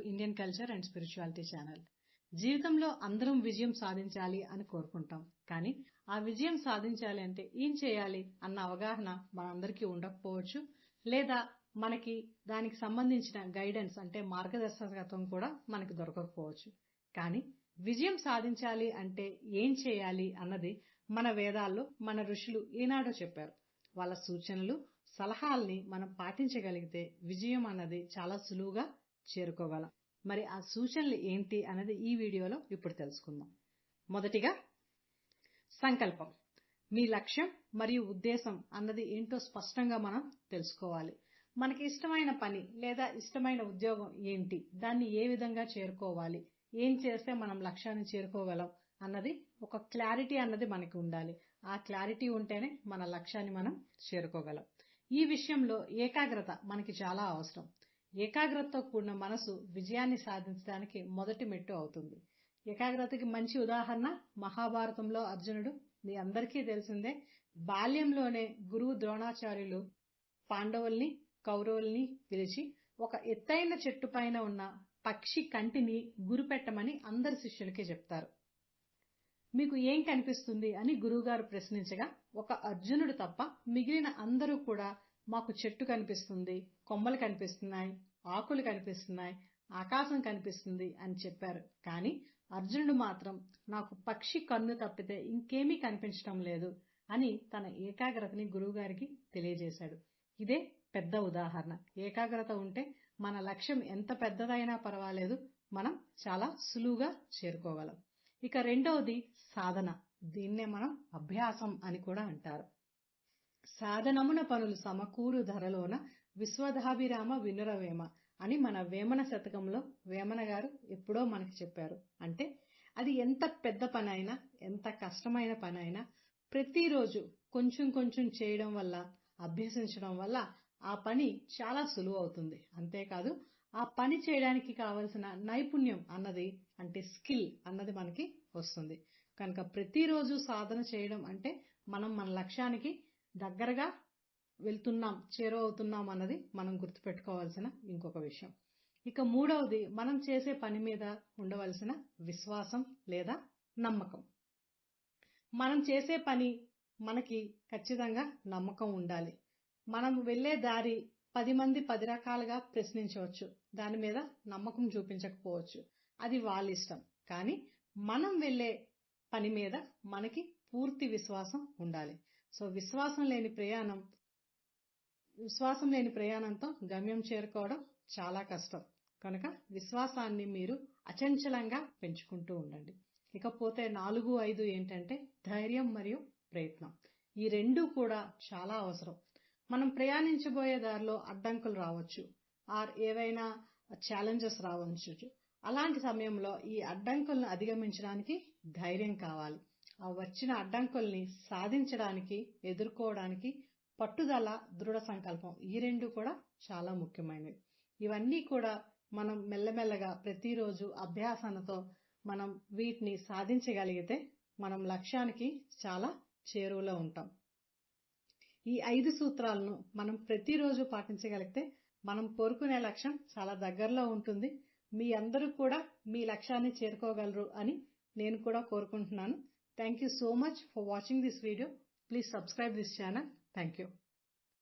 Indian culture and spirituality channel జీవితంలో అందరం విజయం సాధించాలి అని కోరుకుంటాం. కానీ ఆ విజయం సాధించాలి అంటే ఏం చేయాలి అన్న అవగాహన మనందరికీ ఉండకపోవచ్చు. లేదా మనకి దానికి సంబంధించిన గైడెన్స్ అంటే మార్గదర్శకత్వం కూడా మనకి దొరకకపోవచ్చు. కానీ విజయం సాధించాలి అంటే ఏం చేయాలి అన్నది మన వేదాల్లో మన ఋషులు ఏనాడో చెప్పారు. వాళ్ళ సూచనలు సలహాల్ని మనం పాటించగలిగితే విజయం అన్నది చాలా సులువుగా చేరుకోగలం మరి ఆ సూచనలు ఏంటి అన్నది ఈ వీడియోలో ఇప్పుడు తెలుసుకుందాం. మొదటిగా సంకల్పం. మీ లక్ష్యం మరియు ఉద్దేశం అన్నది ఏంటో స్పష్టంగా మనం తెలుసుకోవాలి. మనకి ఇష్టమైన పని లేదా ఇష్టమైన ఉద్యోగం ఏంటి? దాన్ని ఏ విధంగా చేరుకోవాలి? ఏం చేస్తే మనం లక్ష్యాన్ని చేరుకోగలం? అన్నది ఒక క్లారిటీ అన్నది మనకి ఉండాలి. ఆ క్లారిటీ ఉంటేనే మన లక్ష్యాన్ని మనం చేరుకోగలం. ఈ విషయంలో ఏకాగ్రత మనకి చాలా అవసరం. ఏకాగ్రతతో కూడిన మనసు విజయాన్ని సాధించడానికి మొదటి మెట్టు అవుతుంది. ఏకాగ్రతకి మంచి ఉదాహరణ మహాభారతంలో అర్జునుడు. మీ అందరికీ తెలిసిందే బాల్యంలోనే గురువు ద్రోణాచార్యులు పాండవుల్ని కౌరవుల్ని పిలిచి ఒక ఎత్తైన చెట్టు పైన ఉన్న పక్షి కంటిని గురిపెట్టమని అందరి శిష్యులకి చెప్తారు. మీకు ఏం కనిపిస్తుంది అని గురువుగారు ప్రశ్నించగా ఒక అర్జునుడు తప్ప మిగిలిన అందరూ కూడా మాకు చెట్టు కనిపిస్తుంది కొమ్మలు కనిపిస్తున్నాయి ఆకులు కనిపిస్తున్నాయి ఆకాశం కనిపిస్తుంది అని చెప్పారు. కానీ అర్జునుడు మాత్రం నాకు పక్షి కన్ను తప్పితే ఇంకేమీ కనిపించడం లేదు అని తన ఏకాగ్రతని గురువుగారికి తెలియజేశాడు. ఇదే పెద్ద ఉదాహరణ. ఏకాగ్రత ఉంటే మన లక్ష్యం ఎంత పెద్దదైనా పర్వాలేదు మనం చాలా సులువుగా చేరుకోగలం. ఇక రెండవది సాధన. దీన్నే మనం అభ్యాసం అని కూడా అంటారు. సాధనమున పనులు సమకూరు ధరలోన విశ్వధాభిరామ వినురవేమ అని మన వేమన శతకంలో వేమన గారు ఎప్పుడో మనకి చెప్పారు. అంటే అది ఎంత పెద్ద పనైనా ఎంత కష్టమైన పనైనా ప్రతిరోజు కొంచెం కొంచెం చేయడం వల్ల అభ్యసించడం వల్ల ఆ పని చాలా సులువు అవుతుంది. అంతేకాదు ఆ పని చేయడానికి కావలసిన నైపుణ్యం అన్నది అంటే స్కిల్ అన్నది మనకి వస్తుంది. కనుక ప్రతిరోజు సాధన చేయడం అంటే మనం మన లక్ష్యానికి దగ్గరగా వెళ్తున్నాం చేరువవుతున్నాం అన్నది మనం గుర్తుపెట్టుకోవాల్సిన ఇంకొక విషయం. ఇక మూడవది మనం చేసే పని మీద ఉండవలసిన విశ్వాసం లేదా నమ్మకం. మనం చేసే పని మనకి ఖచ్చితంగా నమ్మకం ఉండాలి. మనం వెళ్ళే దారి పది మంది పది రకాలుగా ప్రశ్నించవచ్చు. దాని మీద నమ్మకం చూపించకపోవచ్చు. అది వాళ్ళ ఇష్టం. కానీ మనం వెళ్ళే పని మీద మనకి పూర్తి విశ్వాసం ఉండాలి. సో విశ్వాసం లేని ప్రయాణం విశ్వాసం లేని ప్రయాణంతో గమ్యం చేరుకోవడం చాలా కష్టం. కనుక విశ్వాసాన్ని మీరు అచంచలంగా పెంచుకుంటూ ఉండండి. ఇకపోతే నాలుగు ఐదు ఏంటంటే ధైర్యం మరియు ప్రయత్నం. ఈ రెండు కూడా చాలా అవసరం. మనం ప్రయాణించబోయే దారిలో అడ్డంకులు రావచ్చు. ఆర్ ఏవైనా ఛాలెంజెస్ రావచ్చు. అలాంటి సమయంలో ఈ అడ్డంకులను అధిగమించడానికి ధైర్యం కావాలి. ఆ వచ్చిన అడ్డంకుల్ని సాధించడానికి ఎదుర్కోవడానికి పట్టుదల దృఢ సంకల్పం ఈ రెండు కూడా చాలా ముఖ్యమైనవి. ఇవన్నీ కూడా మనం మెల్లమెల్లగా ప్రతిరోజు అభ్యాసనతో మనం వీటిని సాధించగలిగితే మనం లక్ష్యానికి చాలా చేరువలో ఉంటాం. ఈ ఐదు సూత్రాలను మనం ప్రతిరోజు పాటించగలిగితే మనం కోరుకునే లక్ష్యం చాలా దగ్గరలో ఉంటుంది. మీ అందరూ కూడా మీ లక్ష్యాన్ని చేరుకోగలరు అని నేను కూడా కోరుకుంటున్నాను. Thank you so much for watching this video. Please subscribe this channel. Thank you.